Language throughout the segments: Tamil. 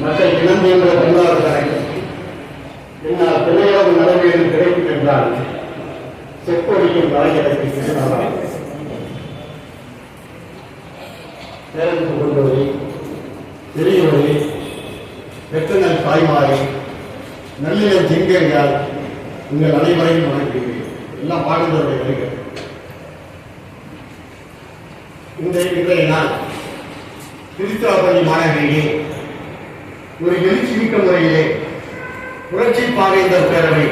மக்கள் இனம் என்ற தமிழர் கணக்கு என்னால் பிள்ளையோடு நடைபெறும் கிடைக்கும் என்றால் செப்பொழிக்கும் கலைஞருக்கு திருநாளாம் பேரன்பு கொண்டவரே பெரியவரே பெற்றனல் தாய்மாரே நல்லிடம் ஜிங்கரியால் உங்கள் அனைவரையும் வணங்குகிறேன். எல்லாம் பாடுந்தவருடைய வருகிறது இந்த இன்றைய நாள் திருச்சிராப்பள்ளி மாநகரிலே ஒரு எழுச்சி மிக்க முறையிலே புரட்சி பாவேந்தர் பேரவை.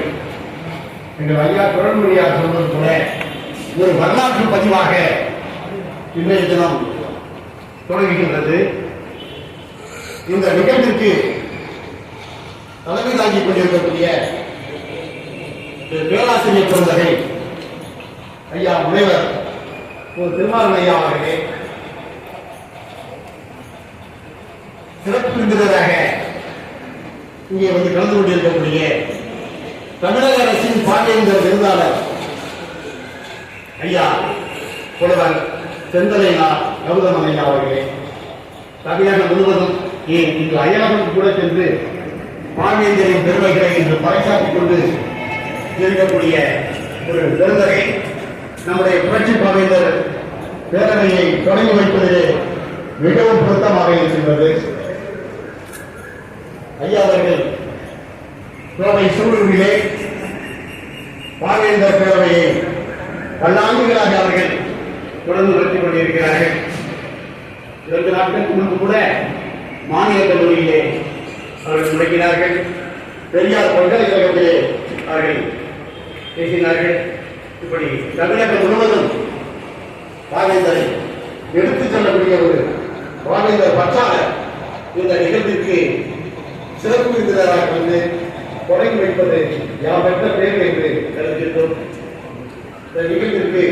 எங்கள் ஐயா குரல்மொழியார் சொல்வது போல ஒரு வரலாற்று பதிவாக இன்றைய தினம் தொடங்குகின்றது. இந்த நிகழ்விற்கு தலைமை தாங்கிக் கொண்டிருக்கக்கூடிய பேராசிரியர் பிறந்தகை ஐயா முனைவர் ஒரு திருமாறன் ஐயா அவர்களே சிறப்பு விருந்தினராக இங்கே வந்து கலந்து கொண்டிருக்கக்கூடிய தமிழக அரசின் பாண்டியந்தர் விருதாளர் ஐயா புலவர் செந்தலையா கௌதம் ஐயா அவர்களே. தமிழகம் முழுவதும் ஏன் இன்று அயலகம் கூட சென்று பாண்டியந்தரின் பெருமைகளை இன்று பறைசாற்றிக் கொண்டு இருக்கக்கூடிய ஒரு விருந்தரை நம்முடைய புரட்சி பாவேந்தர் பேரவையை தொடங்கி வைப்பதிலே மிகவும் பொருத்தமாக இருக்கின்றது ஐயா அவர்கள் கோவை சூழலிலே பாவேந்தர் பேரவையை பல ஆண்டுகளாக அவர்கள் தொடர்ந்து நடத்தி கொண்டிருக்கிறார்கள். இரண்டு நாட்களுக்கு முன்பு கூட மாநில கல்லூரியிலே அவர்கள் முடக்கினார்கள். பெரியார் பல்கலைக்கழகத்திலே அவர்கள் பேசினார்கள். இப்படி தமிழகம் முழுவதும் பாவேந்தரை எடுத்துச் செல்லக்கூடிய ஒரு பாவேந்தர் பற்றாளர் இந்த நிகழ்விற்கு சிறப்பு விருந்தினராக வந்து தொடங்கி வைப்பது யார் பெற்ற பேர் என்று கருதுகின்றோம். இந்த நிகழ்விற்கு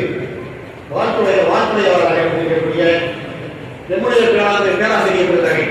வாழ்த்துடைய வாழ்த்துடையவராக இருக்கக்கூடிய நம்முடைய பேராசிரியர் பேராசிரியர் விருதகை